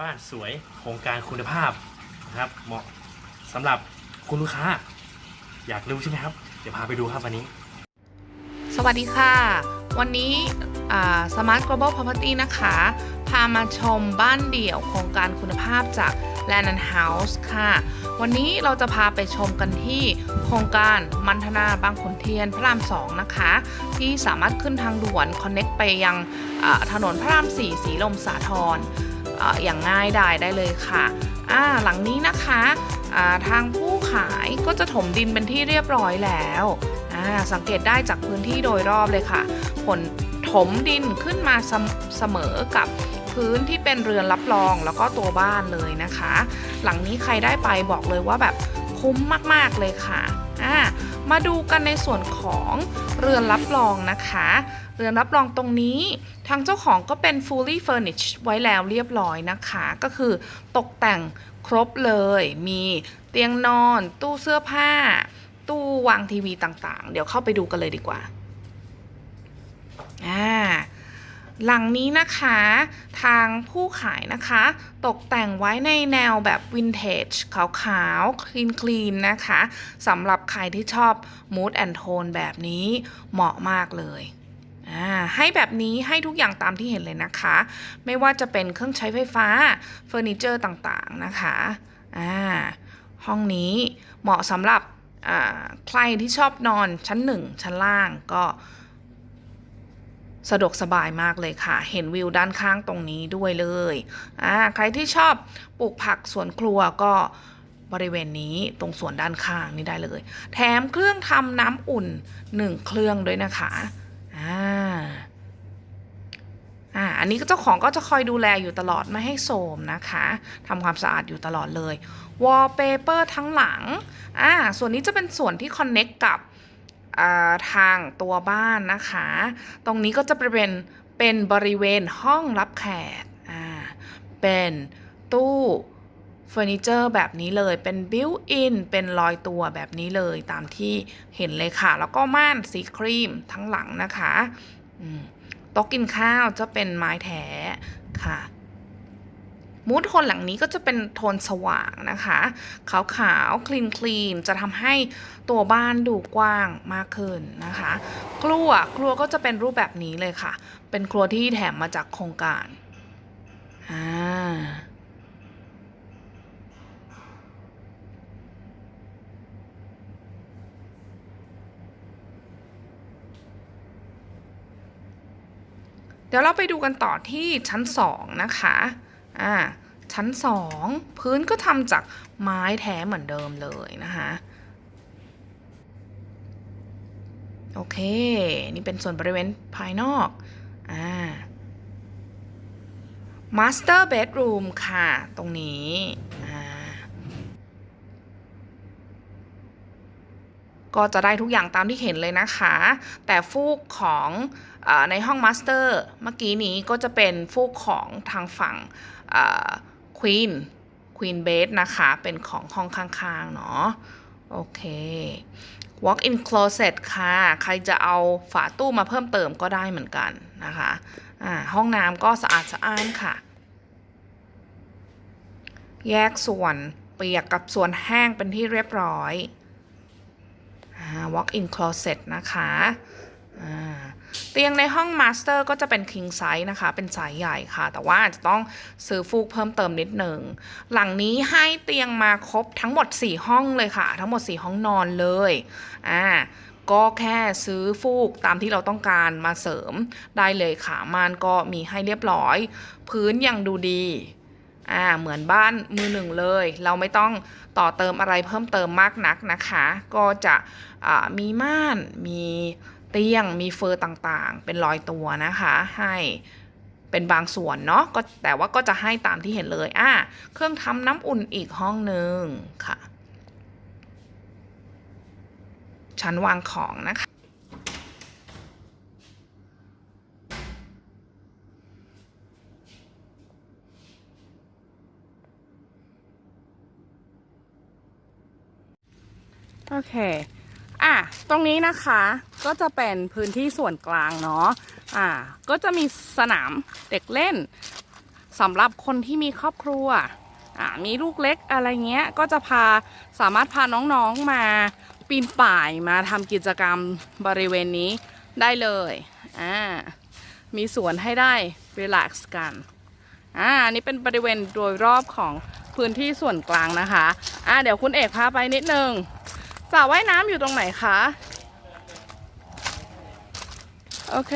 บ้านสวยโครงการคุณภาพนะครับ เหมาะสำหรับคุณลูกค้า อยากรู้ใช่ไหมครับ เดี๋ยวพาไปดูครับวันนี้ สวัสดีค่ะ วันนี้สมาร์ท Global Property นะคะ พามาชมบ้านเดี่ยวโครงการคุณภาพจาก Land and House ค่ะ วันนี้เราจะพาไปชมกันที่โครงการมันธนาบางขุนเทียนพระราม 2 นะคะ ที่สามารถขึ้นทางด่วน Connect ไปยังถนนพระราม 4 สีลมสาทร อย่างง่ายดายได้เลยค่ะอ่าหลังนี้นะคะทางผู้ขายก็จะถมดินเป็นที่เรียบร้อยแล้วอ่าสังเกตได้จากพื้นที่โดยรอบเลยค่ะ ผลถมดินขึ้นมาเสมเสมอกับพื้นที่เป็นเรือนรับรองแล้วก็ตัวบ้านเลยนะคะ หลังนี้ใครได้ไปบอกเลยว่าแบบคุ้มมากๆเลยค่ะอ่ามาดูกันในส่วนของเรือนรับรองนะคะ เรือนรับรองตรงนี้ ทางเจ้าของก็เป็น fully furnished ไว้แล้วเรียบร้อยนะคะ ก็คือตกแต่งครบเลย มีเตียงนอน ตู้เสื้อผ้า ตู้วางทีวีต่างๆ เดี๋ยวเข้าไปดูกันเลยดีกว่าอ่าหลังนี้นะคะทางผู้ขายนะคะ ตกแต่งไว้ในแนวแบบวินเทจขาวๆ คลีนคลีนๆนะคะสำหรับใครที่ชอบ mood and tone แบบนี้เหมาะมากเลย ให้แบบนี้ให้ทุกอย่างตามที่เห็นเลยนะคะ ไม่ว่าจะเป็นเครื่องใช้ไฟฟ้าเฟอร์นิเจอร์ต่างๆนะคะอ่าห้องนี้เหมาะสำหรับใครที่ชอบนอนชั้นหนึ่งชั้นล่างก็สะดวกสบายมากเลยค่ะ เห็นวิวด้านข้างตรงนี้ด้วยเลย อ่า ใครที่ชอบปลูกผักสวนครัวก็บริเวณนี้ตรงสวนด้านข้างนี่ได้เลย แถมเครื่องทำน้ำอุ่นหนึ่งเครื่องด้วยนะคะ อ่า นนี้เจ้าของก็จะคอยดูแลอยู่ตลอดไม่ให้โทรมนะคะทำความสะอาดอยู่ตลอดเลยวอลเปเปอร์ทั้งหลังอ่าส่วนนี้จะเป็นส่วนที่คอนเน็กกับอ่าทางตัวบ้านนะคะ ตรงนี้ก็จะเป็นเป็นบริเวณห้องรับแขกอ่าเป็นตู้เฟอร์นิเจอร์แบบนี้เลย เป็นบิวอิน เป็นรอยตัวแบบนี้เลยตามที่เห็นเลยค่ะ แล้วก็ม่านสีครีมทั้งหลังนะคะ ต๊ะกินข้าวจะเป็นไม้แท้ค่ะมูดโทนหลังนี้ก็จะเป็นโทนสว่างนะคะ ขาวขาวคลีนคลีนจะทำให้ตัวบ้านดูกว้างมากขึ้นนะคะ ครัวครัวก็จะเป็นรูปแบบนี้เลยค่ะ เป็นครัวที่แถมมาจากโครงการอ่า เดี๋ยวเราไปดูกันต่อที่ชั้นสองนะคะอ่าชั้น 2 พื้นก็ทำจากไม้แท้เหมือนเดิมเลยนะคะโอเค นี่เป็นส่วนบริเวณภายนอกอ่า Master Bedroom ค่ะ ตรงนี้อ่า ก็จะได้ทุกอย่างตามที่เห็นเลยนะคะ แต่ฟูกของอในห้องมาสเตอร์เมื่อกี้นี้ก็จะเป็นฟูกของทางฝั่งควีนควีนเบดนะคะ เป็นของห้องข้างๆเนาะโอเค walk in closet ค่ะ ใครจะเอาฝาตู้มาเพิ่มเติมก็ได้เหมือนกันนะคะอ่าห้องน้ำก็สะอาดสะอ้านค่ะ แยกส่วนเปียกกับส่วนแห้งเป็นที่เรียบร้อย อ่า walk in closet นะคะเตียงในห้องมาสเตอร์ก็จะเป็น king size นะคะ เป็นสายใหญ่ค่ะ แต่ว่าจะต้องซื้อฟูกเพิ่มเติมนิดหนึ่ง หลังนี้ให้เตียงมาครบทั้งหมด 4 ห้องเลยค่ะ ทั้งหมด 4 ห้องนอนเลย อ่า ก็แค่ซื้อฟูกตามที่เราต้องการมาเสริมได้เลยค่ะม่านก็มีให้เรียบร้อย พื้นยังดูดี อ่าเหมือนบ้านมือหนึ่งเลย เราไม่ต้องต่อเติมอะไรเพิ่มเติมมากนักนะคะ ก็จะอ่ามีม่านมีเตียงมีเฟอร์ต่างๆ เป็นรอยตัวนะคะ ให้เป็นบางส่วนเนาะก็แต่ว่าก็จะให้ตามที่เห็นเลยอ่าเครื่องทำน้ำอุ่นอีกห้องหนึ่งค่ะ ชั้นวางของนะคะ โอเค อะ ตรงนี้นะคะก็จะเป็นพื้นที่ส่วนกลางเนาะ อ่า ก็จะมีสนามเด็กเล่นสำหรับคนที่มีครอบครัว อ่า มีลูกเล็กอะไรเงี้ย ก็จะพาสามารถพาน้องๆมาปีนป่ายมาทำกิจกรรมบริเวณนี้ได้เลย อ่า มีสวนให้ได้รีแลกซ์กัน อ่าอันนี้เป็นบริเวณโดยรอบของพื้นที่ส่วนกลางนะคะ อ่าเดี๋ยวคุณเอกพาไปนิดนึง สระว่ายน้ำอยู่ตรงไหนคะ โอเค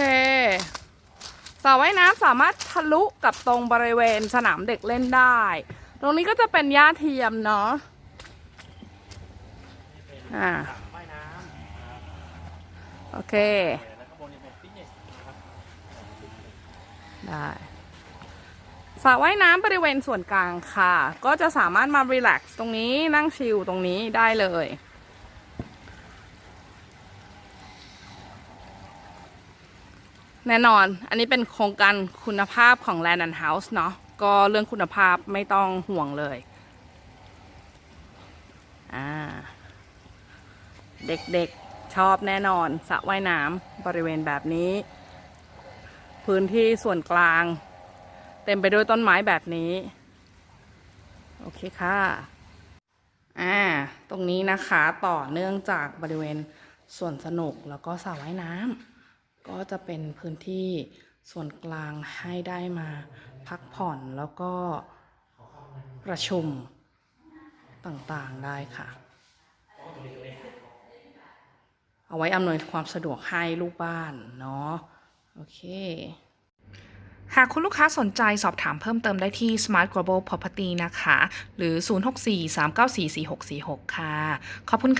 สระว่ายน้ำสามารถทะลุกับตรงบริเวณสนามเด็กเล่นได้ ตรงนี้ก็จะเป็นหญ้าเทียมเนาะอ่าโอเค ได้สระว่ายน้ำบริเวณส่วนกลางค่ะ ก็จะสามารถมารีแลกซ์ตรงนี้นั่งชิลตรงนี้ได้เลย แน่นอน อันนี้เป็นโครงการคุณภาพของ Land and House เนาะ ก็เรื่องคุณภาพไม่ต้องห่วงเลย อ่า เด็กๆชอบแน่นอนสระว่ายน้ำบริเวณแบบนี้ พื้นที่ส่วนกลาง เต็มไปด้วยต้นไม้แบบนี้ โอเคค่ะ อ่า ตรงนี้นะคะต่อเนื่องจากบริเวณส่วนสนุกแล้วก็สระว่ายน้ำ ก็จะเป็นพื้นที่ส่วนกลางให้ได้มาพักผ่อนแล้วก็ประชุมต่างๆได้ค่ะ เอาไว้อำนวยความสะดวกให้ลูกบ้านเนาะโอเค หากคุณลูกค้าสนใจสอบถามเพิ่มเติมได้ที่ Smart Global Property นะคะ หรือ 064 394 4646 ค่ะ ขอบคุณค่ะ